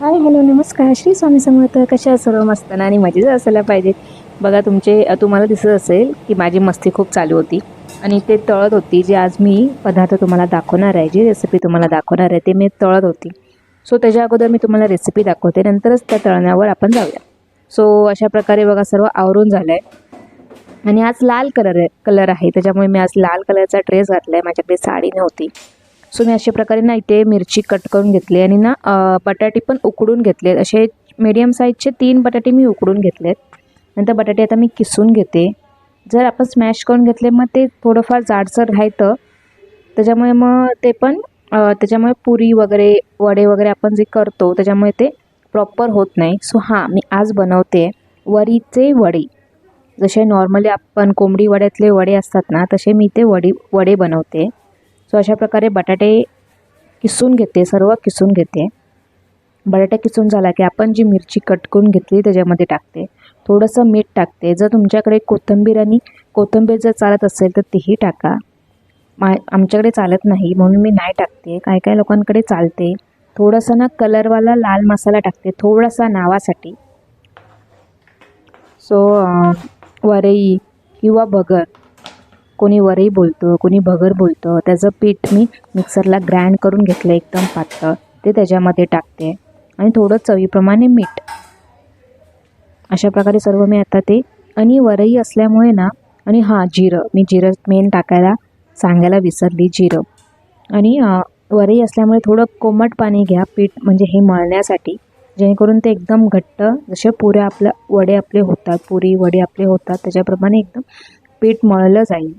Hi hello नमस्कार. श्री स्वामी समर्थ कशा सर्व मस्ताना आणि मजेच असायला पाहिजे बघा तुमचे तुम्हाला दिसत असेल की माझी मस्ती खूप चालू होती आणि ते तळत होती जे आज मी पदार्थ तुम्हाला दाखवणार आहे जी रेसिपी तुम्हाला दाखवणार आहे ते मी तळत होती. सो त्याच्या अगोदर मी तुम्हाला रेसिपी दाखवते. नंतरच त्या तळण्यावर आपण जाऊया. सो अशा प्रकारे बघा सर्व आवरून झालं आहे आणि आज लाल कलर आहे कलर आहे. त्याच्यामुळे मी आज लाल कलरचा ड्रेस घातला आहे माझ्याकडे साडी नव्हती. सो मी अशा प्रकारे ना इथे मिरची कट करून घेतली आणि ना बटाटे पण उकडून घेतले असे मीडियम साईजचे तीन बटाटे मी उकडून घेतलेत. नंतर बटाटे आता मी किसून घेते. जर आपण स्मॅश करून घेतले मग ते थोडंफार जाडसर राहतं. त्याच्यामुळे मग ते पण त्याच्यामुळे पुरी वगैरे वडे वगैरे आपण जे करतो त्याच्यामुळे ते प्रॉपर होत नाही. सो हां मी आज बनवते वरीचे वडे. जसे नॉर्मली आपण कोंबडी वड्यातले वडे असतात ना तसे मी ते वडी वडे बनवते. सो अशा प्रकारे बटाटे किसून घेते सर्व किसून घेते. बटाटा किसून झाला की आपण जी मिरची कट करून घेतली त्याच्यामध्ये टाकते. थोडंसं मीठ टाकते. जर तुमच्याकडे कोथिंबीर आणि कोथिंबीर जर चालत असेल तर तीही टाका. मा आमच्याकडे चालत नाही म्हणून मी नाही टाकते. काय काय लोकांकडे चालते. थोडासा ना कलरवाला लाल मसाला टाकते थोडासा नावासाठी. सो वरई किंवा भगर. कोणी वरई बोलतं कोणी भगर बोलतं. त्याचं पीठ मी मिक्सरला ग्राइंड करून घेतलं एकदम पातळ. ते त्याच्यामध्ये टाकते. आणि थोडं चवीप्रमाणे मीठ. अशा प्रकारे सर्व मी आता ते आणि वरई असल्यामुळे ना आणि हां जिरं मी जिरं मेन टाकायला सांगायला विसरली जिरं. आणि वरई असल्यामुळे थोडं कोमट पाणी घ्या पीठ म्हणजे हे मळण्यासाठी. जेणेकरून ते एकदम घट्ट जसे पुऱ्या आपल्या वडे आपले होतात पुरी वडे आपले होतात त्याच्याप्रमाणे एकदम पीठ मळलं जाईल.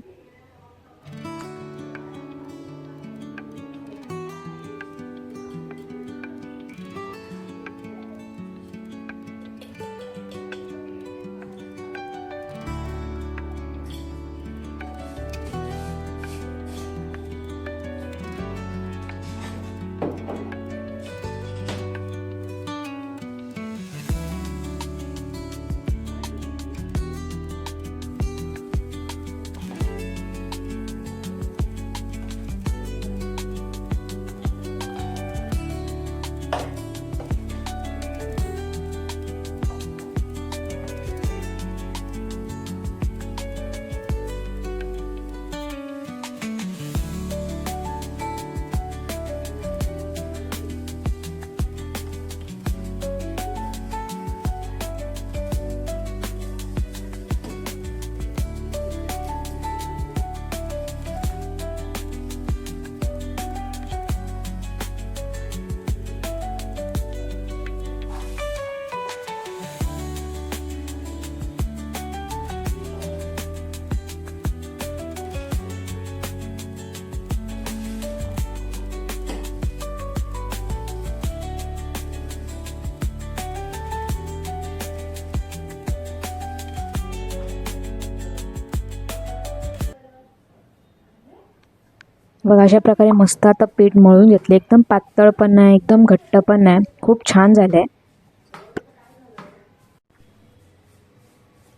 बघा अशा प्रकारे मस्त आता पीठ मळून घेतले. एकदम पातळ पण नाही एकदम घट्ट पण नाही. खूप छान झालं आहे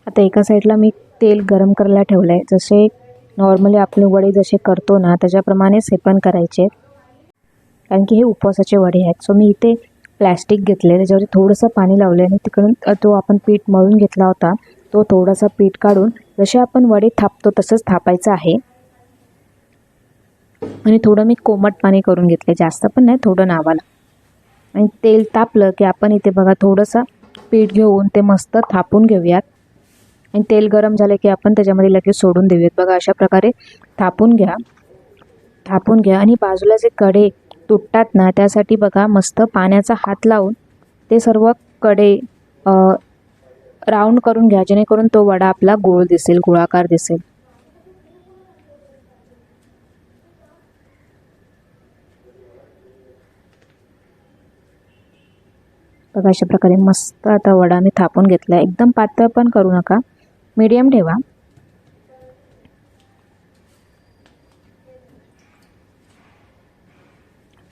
आता एका साईडला मी तेल गरम करायला ठेवलं आहे जसे नॉर्मली आपले वडे जसे करतो ना त्याच्याप्रमाणेच हे पण करायचे. कारण की हे उपवासाचे वडे आहेत. सो मी इथे प्लॅस्टिक घेतले त्याच्यावरती थोडंसं पाणी लावलं आणि तिकडून तो आपण पीठ मळून घेतला होता तो थोडासा पीठ काढून जसे आपण वडे थापतो तसंच थापायचं आहे. आणि थोडं मी कोमट पाणी करून घेतले जास्त पण नाही थोडं नावाला. आणि तेल तापलं की आपण इथे बघा थोडंसं पीठ घेऊन ते मस्त थापून घेऊयात. आणि तेल गरम झालं की आपण त्याच्यामध्ये लगेच सोडून देऊयात. बघा अशा प्रकारे थापून घ्या. थापून घ्या. आणि बाजूला जे कडे तुटतात ना त्यासाठी बघा मस्त पाण्याचा हात लावून ते सर्वकडे राऊंड करून घ्या. जेणेकरून तो वडा आपला गोळ दिसेल गोळाकार दिसेल. बघा अशा प्रकारे मस्त आता वडा मी थापून घेतला. एकदम पातळ पण करू नका. मीडियम ठेवा.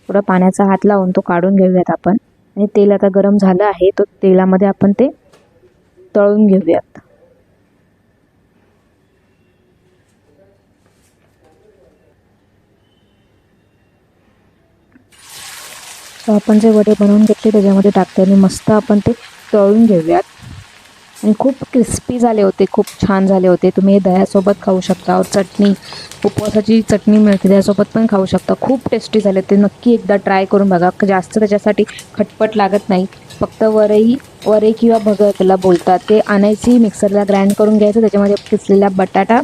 थोडा पाण्याचा हात लावून तो काढून घेऊयात आपण. आणि तेल आता गरम झालं आहे तो तेलामध्ये आपण ते तळून घेऊयात. तर आपण जे वडे बनवून घेतले त्याच्यामध्ये टाकते आणि मस्त आपण ते तळून घेऊयात. आणि खूप क्रिस्पी झाले होते खूप छान झाले होते. तुम्ही हे दह्यासोबत खाऊ शकता. और चटणी उपवासाची चटणी मिळते त्यासोबत पण खाऊ शकता. खूप टेस्टी झाले ते नक्की एकदा ट्राय करून बघा. जास्त त्याच्यासाठी खटपट लागत नाही. फक्त वरई वरे किंवा भगर त्याला बोलतात. ते आणायची मिक्सरला ग्राइंड करून घ्यायचं. त्याच्यामध्ये किसलेला बटाटा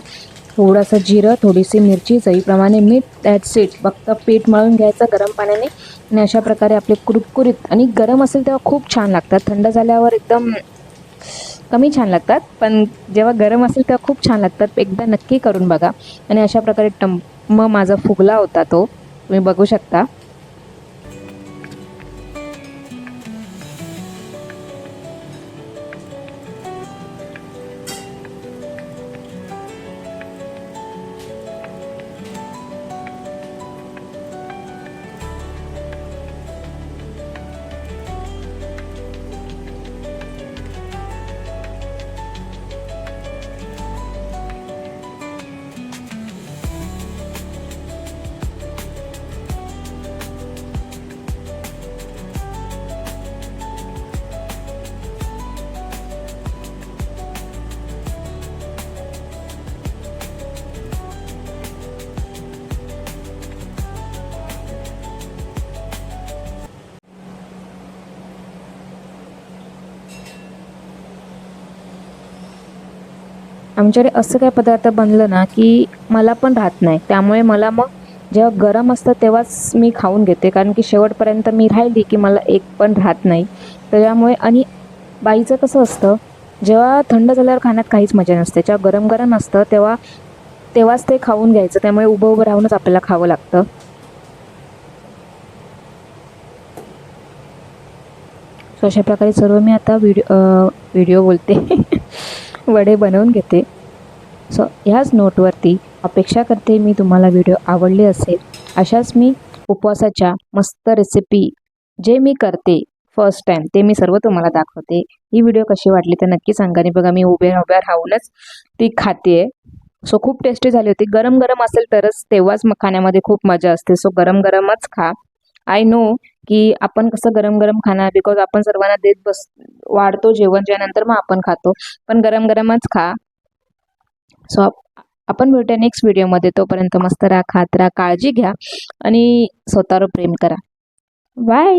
थोडंसं जिरं थोडीशी मिरची चवीप्रमाणे मीठ दॅट्स इट फक्त पीठ मळून घ्यायचं गरम पाण्याने. आणि अशा प्रकारे आपले कुरकुरीत आणि गरम असेल तेव्हा खूप छान लागतात. थंड झाल्यावर एकदम कमी छान लागतात. पण जेव्हा गरम असेल तेव्हा खूप छान लागतात. एकदा नक्की करून बघा. आणि अशा प्रकारे टम्म माझा फुगला होता तो. तुम्ही बघू शकता. आमच्याकडे असं काय पदार्थ बनलं ना की मला पण राहत नाही. त्यामुळे मला मग जेव्हा गरम असतं तेव्हाच मी खाऊन घेते. कारण की शेवटपर्यंत मी राहिली की मला एक पण राहत नाही. त्याच्यामुळे आणि बाईचं कसं असतं जेव्हा थंड झाल्यावर खाण्यात काहीच मजा नसते. जेव्हा गरम गरम असतं तेव्हा तेव्हाच ते खाऊन घ्यायचं. त्यामुळे उभं उभं राहूनच आपल्याला खावं लागतं. सो अशा प्रकारे सर्व मी आता व्हिडिओ व्हिडिओ बोलते. वडे बनवून घेते. सो ह्याच नोटवरती अपेक्षा करते मी तुम्हाला व्हिडिओ आवडले असेल अशाच मी उपवासाच्या मस्त रेसिपी जे मी करते फर्स्ट टाईम ते मी सर्व तुम्हाला दाखवते. ही व्हिडिओ कशी वाटली तर नक्की सांगा. आणि बघा मी उभे उभ्या राहूनच ती खाते सो खूप टेस्टी झाली होती. गरम गरम असेल तरच तेव्हाच मग खाण्यामध्ये खूप मजा असते. सो गरम गरमच खा. आय नो की आपण कसं गरम गरम खाणार? बिकॉज आपण सर्वांना देत बस वाढतो जेवण ज्यानंतर मग आपण खातो. पण गरम गरमच खा. सो आपण भेटूया नेक्स्ट व्हिडिओमध्ये तोपर्यंत मस्त राहा खात राहा काळजी घ्या आणि स्वतःवर प्रेम करा. बाय